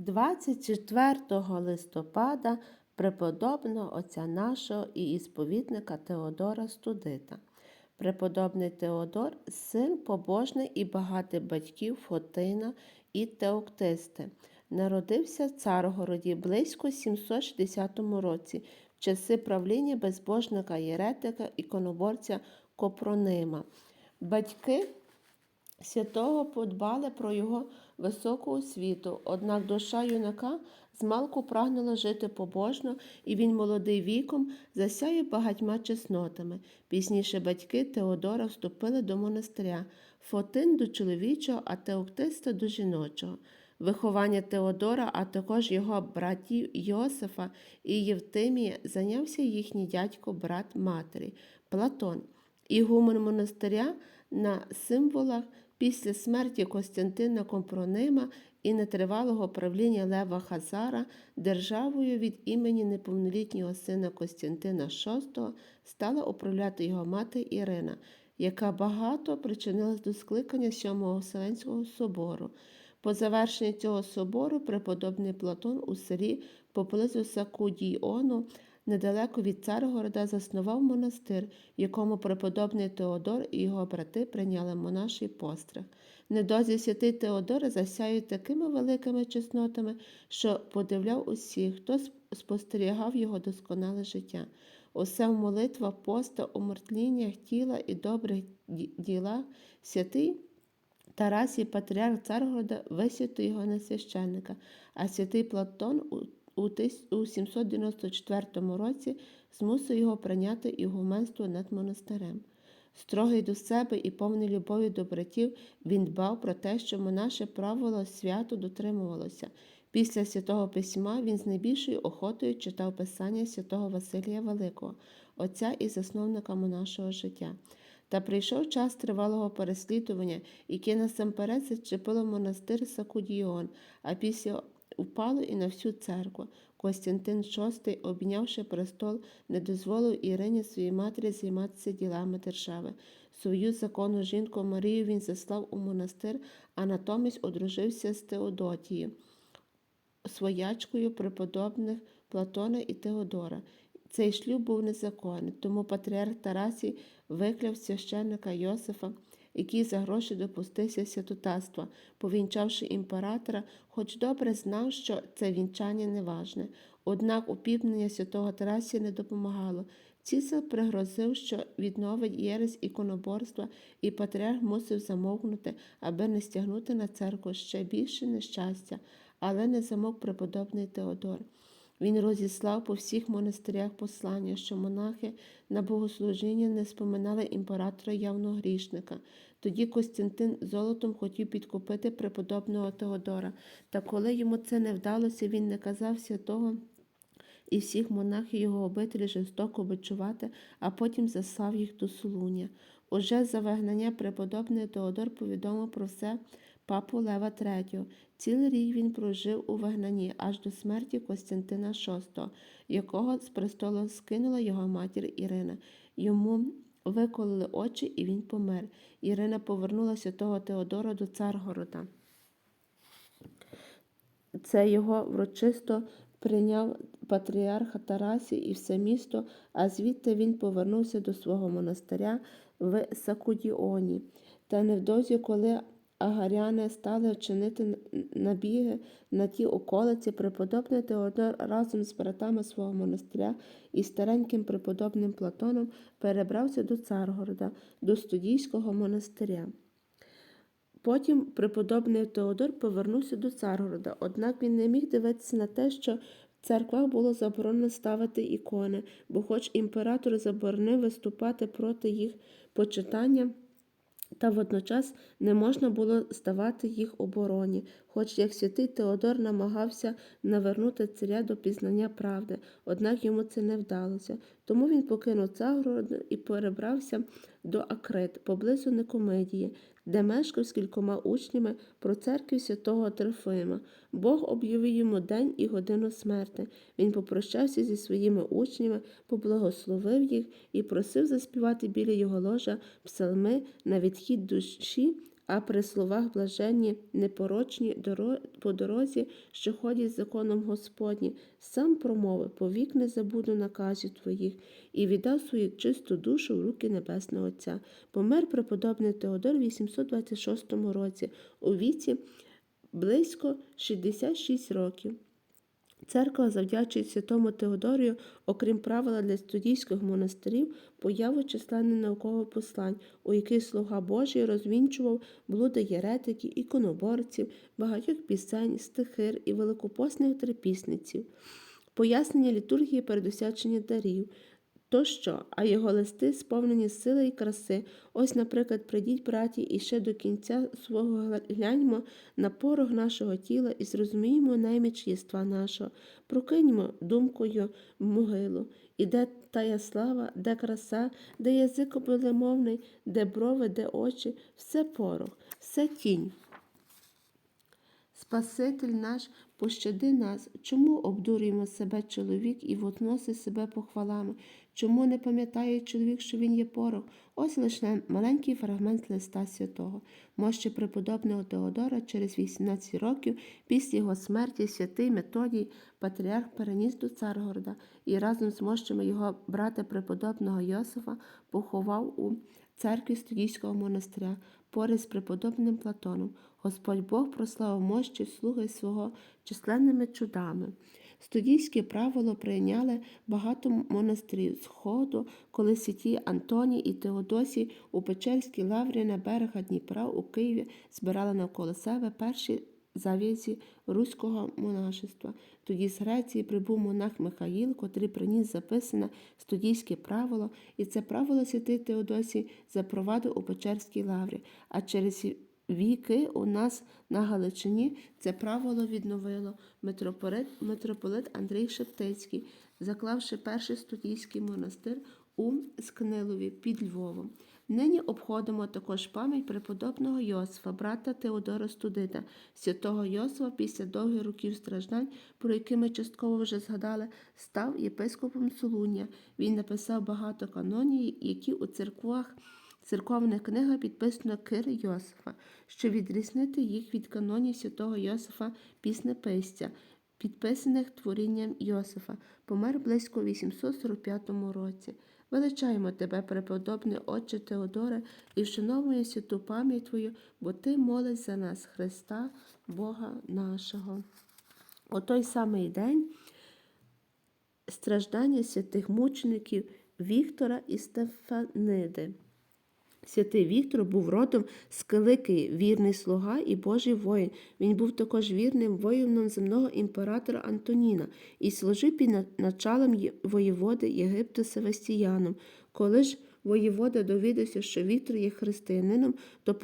24 листопада преподобного отця нашого і ісповідника Теодора Студита. Преподобний Теодор син побожний і багатий батьків Фотина і Теоктисти. Народився в Царгороді близько 760 році, в часи правління безбожника Єретика іконоборця Копронима. Батьки святого подбали про його високу освіту, однак душа юнака змалку прагнула жити побожно, і він молодий віком засяяв багатьма чеснотами. Пізніше батьки Теодора вступили до монастиря, Фотин до чоловічого, а Теоктиста до жіночого. Виховання Теодора, а також його братів Йосифа і Євтимія зайнявся їхній дядько, брат матері Платон. і Ігумен монастиря на символах після смерті Костянтина Компронима і нетривалого правління Лева Хазара державою від імені неповнолітнього сина Костянтина VI стала управляти його мати Ірина, яка багато причинилась до скликання Сьомого Вселенського собору. По завершенні цього собору преподобний Платон у селі поблизу Сакудіону недалеко від Царгорода заснував монастир, в якому преподобний Теодор і його брати прийняли монаший постриг. Недозі святий Теодор засяють такими великими чеснотами, що подивляв усіх, хто спостерігав його досконале життя. Усе в молитвах, поста, умертвліннях тіла і добрих ділах святий Тарасій Патріарх Царгорода висвятив його на священника, а святий Платон у 794 році змусив його прийняти ігуменство над монастирем. Строгий до себе і повний любові до братів, він дбав про те, що монаше правило свято дотримувалося. Після святого письма він з найбільшою охотою читав писання святого Василія Великого, отця і засновника монашого життя. Та прийшов час тривалого переслідування, яке насамперед зачепило монастир Сакудіон, а після упало і на всю церкву. Костянтин VI, обійнявши престол, не дозволив Ірині своїй матері займатися ділами держави. Свою законну жінку Марію він заслав у монастир, а натомість одружився з Теодотією, своячкою преподобних Платона і Теодора. Цей шлюб був незаконний, тому патріарх Тарасій викляв священника Йосифа який за гроші допустився святотатства, повінчавши імператора, хоч добре знав, що це вінчання неважне. Однак упівнення святого Тарасія не допомагало. Цісар пригрозив, що відновить єресь іконоборства, і патріарх мусив замовкнути, аби не стягнути на церкву ще більше нещастя, але не замовк преподобний Теодор. Він розіслав по всіх монастирях послання, що монахи на богослужіння не споминали імператора явного грішника. Тоді Костянтин золотом хотів підкупити преподобного Теодора, та коли йому це не вдалося, він не казав святого і всіх монахів його обителі жорстоко бичувати, а потім заслав їх до Солуня. Уже за вигнання преподобний Теодор повідомив про все папу Лева III. Цілий рік він прожив у вигнанні аж до смерті Костянтина VI, якого з престолу скинула його матір Ірина. Йому виколили очі, і він помер. Ірина повернулася того Теодора до Царгорода. Це його врочисто прийняв патріарха Тарасі і все місто, а звідти він повернувся до свого монастиря в Сакудіоні. Та невдовзі, коли агаряни стали вчинити набіги на ті околиці, преподобний Теодор разом з братами свого монастиря і стареньким преподобним Платоном перебрався до Царгорода, до студійського монастиря. Потім преподобний Теодор повернувся до Царгорода, однак він не міг дивитися на те, що в церквах було заборонено ставити ікони, бо, хоч імператор заборонив виступати проти їх почитання, та водночас не можна було ставати їх обороні, хоч як святий Теодор намагався навернути царя до пізнання правди, однак йому це не вдалося. Тому він покинув Царгород і перебрався до Акрит, поблизу Никомедії, де мешкав з кількома учнями про церкві святого Трофима. Бог об'явив йому день і годину смерти. Він попрощався зі своїми учнями, поблагословив їх і просив заспівати біля його ложа псалми на відхід душі а при словах блаженні, непорочні по дорозі, що ходять законом Господні, сам промовив, повік не забуду наказів твоїх, і віддав свою чисту душу в руки Небесного Отця. Помер преподобний Теодор в 826 році у віці близько 66 років. Церква завдячує святому Теодорію, окрім правила для студійських монастирів, появу численних наукових послань, у яких слуга Божий розвінчував блуди єретиків, іконоборців, багатьох пісень, стихир і великопосних трипісниців, пояснення літургії передосячення дарів, тощо, а його листи сповнені сили і краси. Ось, наприклад, прийдіть, браті, і ще до кінця свого гляньмо на порог нашого тіла і зрозуміємо найміч єства нашого, прокиньмо думкою могилу. І де тая слава, де краса, де язик обилемовний, де брови, де очі, все порох, все тінь. Спаситель наш, пощади нас, чому обдурюємо себе чоловік і водносить себе похвалами? Чому не пам'ятає чоловік, що він є порох? Ось лише маленький фрагмент листа святого. Мощі преподобного Теодора через 18 років після його смерті святий Методій, патріарх переніс до Царгорода і разом з мощами його брата преподобного Йосифа поховав у церкві Студійського монастиря поряд з преподобним Платоном. Господь Бог прославив мощі слуги свого численними чудами. Студійське правило прийняли багато монастирів Сходу, коли святі Антоній і Теодосій у Печерській лаврі на берега Дніпра у Києві збирали навколо себе перші завізі руського монашества. Тоді з Греції прибув монах Михаїл, котрий приніс записане студійське правило, і це правило святий Теодосій запровадив у Печерській лаврі. А через віки у нас на Галичині це правило відновило митрополит, митрополит Андрій Шептицький, заклавши перший студійський монастир у Скнилові під Львовом. Нині обходимо також пам'ять преподобного Йосифа, брата Теодора Студита, святого Йосифа після довгих років страждань, про які ми частково вже згадали, став єпископом Солуння. Він написав багато каноній, які у церквах церковних книгах підписано Кир Йосифа, щоб відрізнити їх від канонів святого Йосифа піснеписця, підписаних творінням Йосифа, помер близько 845 році. Величаємо тебе, преподобний Отче Теодоре, і вшановуємо святу пам'ять Твою, бо Ти молиш за нас, Христа, Бога нашого. У той самий день страждання святих мучеників Віктора і Стефаниди. Святий Віктор був родом з Киликії, вірний слуга і Божий воїн. Він був також вірним воїном земного імператора Антоніна і служив під началом воєводи Єгипту Севастіяном. Коли ж воєвода довідався, що Віктор є християнином, то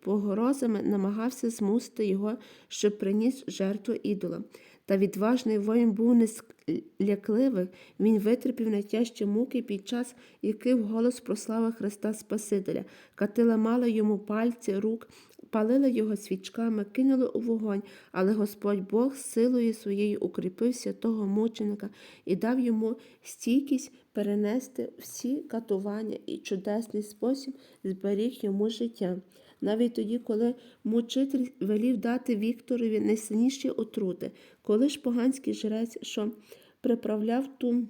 погрозами намагався змусити його, щоб приніс жертву ідола. Та відважний воїн був несклякливий, він витерпів найтяжчі муки під час, яких голос прославив Христа Спасителя. Катила мала йому пальці рук, палила його свічками, кинули у вогонь, але Господь Бог силою своєю укріпив святого мученика і дав йому стійкість перенести всі катування і чудесний спосіб зберіг йому життя. Навіть тоді, коли мучитель велів дати Вікторові найсильніші отрути, коли ж поганський жрець, що приправляв ту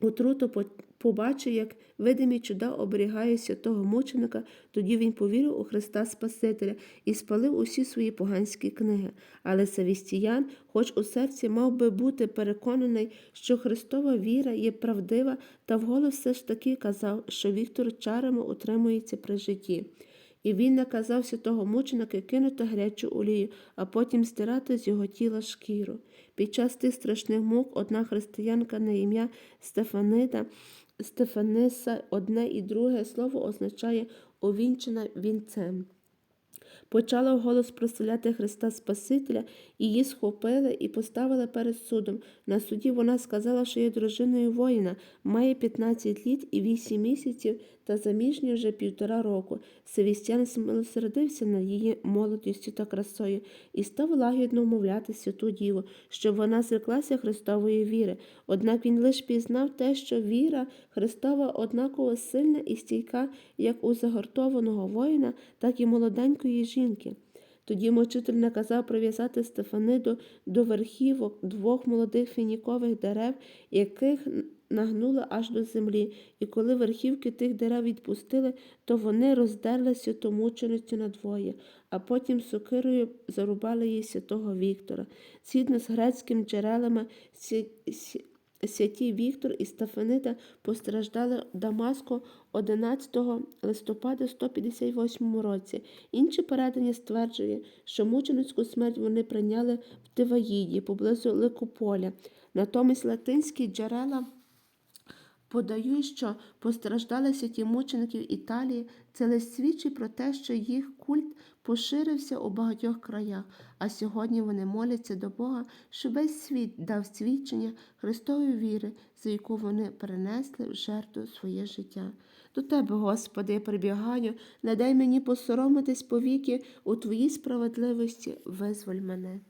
отруту, побачив, як видимі чуда оберігає святого мученика, тоді він повірив у Христа Спасителя і спалив усі свої поганські книги. Але Савістіян, хоч у серці мав би бути переконаний, що Христова віра є правдива, та вголос все ж таки казав, що Віктор чарами утримується при житті. І він наказав святого мученика кинути гарячу олію, а потім стирати з його тіла шкіру. Під час тих страшних мук одна християнка на ім'я Стефанида, Стефаниса, одне і друге слово означає увінчена вінцем. почала вголос прославляти Христа Спасителя, її схопили і поставили перед судом. На суді вона сказала, що є дружиною воїна, має 15 літ і 8 місяців та заміжня вже півтора року. Севістян змилосердився над її молодістю та красою і став лагідно вмовляти святу діву, щоб вона зреклася Христової віри. Однак він лише пізнав те, що віра Христова однаково сильна і стійка, як у загортованого воїна, так і молоденької жінки. Тоді мучитель наказав прив'язати Стефаниду до верхівок двох молодих фінікових дерев, яких нагнули аж до землі, і коли верхівки тих дерев відпустили, то вони роздерли святу мученицю надвоє, а потім сокирою зарубали їй святого Віктора. Згідно з грецькими джерелами, святі Віктор і Стефанида постраждали в Дамаску 11 листопада 158 році. Інші передання стверджує, що мученицьку смерть вони прийняли в Тиваїді поблизу Ликополя. Натомість латинські джерела подають, що постраждали святі мученики Італії. Це лише свідчить про те, що їх культ поширився у багатьох краях, а сьогодні вони моляться до Бога, щоб весь світ дав свідчення Христової віри, за яку вони перенесли в жертву своє життя. До Тебе, Господи, я прибігаю, не дай мені посоромитись повіки у Твоїй справедливості, визволь мене.